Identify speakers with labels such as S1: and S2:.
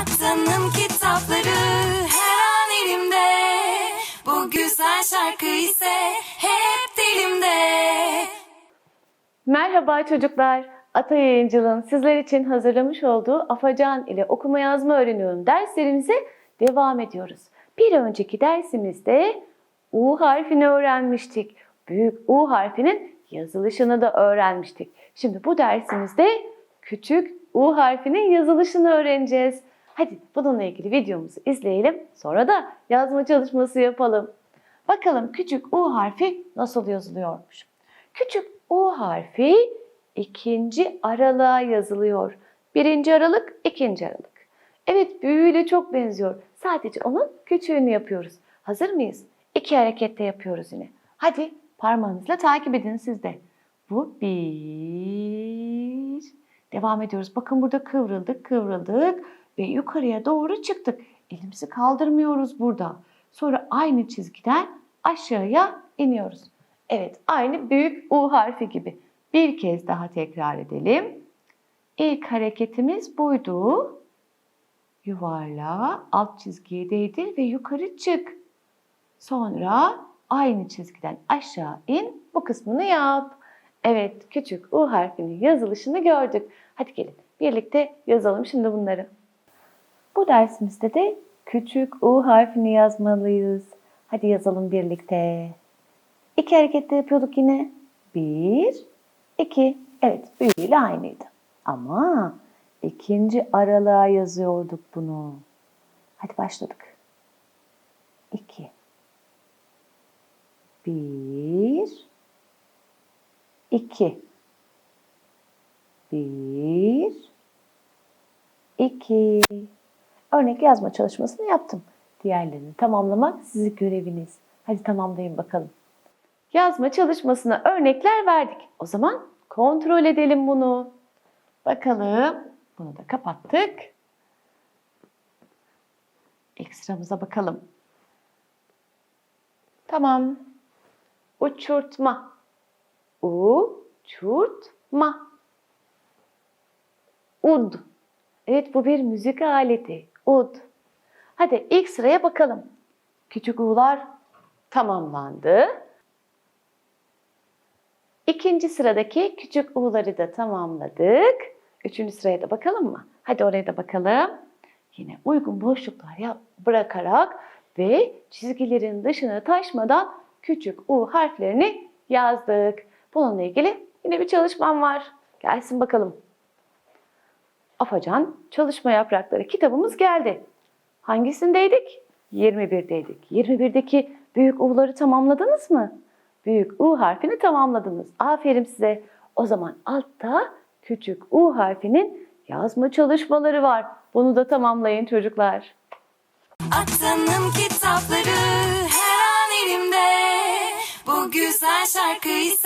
S1: Atanın kitapları her an elimde Bu güzel şarkı ise hep dilimde
S2: Merhaba çocuklar. Ata Yayıncılığın sizler için hazırlamış olduğu Afacan ile okuma yazma öğreniyorum derslerimize devam ediyoruz. Bir önceki dersimizde U harfini öğrenmiştik. Büyük U harfinin yazılışını da öğrenmiştik. Şimdi bu dersimizde küçük U harfinin yazılışını öğreneceğiz. Hadi bununla ilgili videomuzu izleyelim. Sonra da yazma çalışması yapalım. Bakalım küçük U harfi nasıl yazılıyormuş? Küçük U harfi ikinci aralığa yazılıyor. Birinci aralık, ikinci aralık. Evet büyüğüyle çok benziyor. Sadece onun küçüğünü yapıyoruz. Hazır mıyız? İki harekette yapıyoruz yine. Hadi parmağınızla takip edin siz de. Bu bir. Devam ediyoruz. Bakın burada kıvrıldık, kıvrıldık ve yukarıya doğru çıktık. Elimizi kaldırmıyoruz burada. Sonra aynı çizgiden aşağıya iniyoruz. Evet, aynı büyük U harfi gibi. Bir kez daha tekrar edelim. İlk hareketimiz buydu. Yuvarla, alt çizgiye değdir ve yukarı çık. Sonra aynı çizgiden aşağı in, bu kısmını yap. Evet, küçük U harfinin yazılışını gördük. Hadi gelin birlikte yazalım şimdi bunları. Bu dersimizde de küçük U harfini yazmalıyız. Hadi yazalım birlikte. İki harekette yapıyorduk yine. Bir, iki. Evet, büyüğüyle aynıydı. Ama ikinci aralığa yazıyorduk bunu. Hadi başladık. İki. Bir, iki. Bir, iki. Örnek yazma çalışmasını yaptım. Diğerlerini tamamlamak sizin göreviniz. Hadi tamamlayın bakalım. Yazma çalışmasına örnekler verdik. O zaman kontrol edelim bunu. Bakalım. Bunu da kapattık. İlk sıramıza bakalım. Tamam. Uçurtma. Uçurtma. Ud. Evet bu bir müzik aleti. Ud. Hadi ilk sıraya bakalım. Küçük u'lar tamamlandı. İkinci sıradaki küçük u'ları da tamamladık. Üçüncü sıraya da bakalım mı? Hadi oraya da bakalım. Yine uygun boşluklar yap, bırakarak ve çizgilerin dışına taşmadan küçük u harflerini yazdık. Bununla ilgili yine bir çalışmam var. Gelsin bakalım. Afacan Çalışma Yaprakları kitabımız geldi. Hangisindeydik? 21'deydik. 21'deki büyük U'ları tamamladınız mı? Büyük U harfini tamamladınız. Aferin size. O zaman altta küçük U harfinin yazma çalışmaları var. Bunu da tamamlayın çocuklar.
S1: Atanın kitapları her an elimde Bu güzel şarkı ise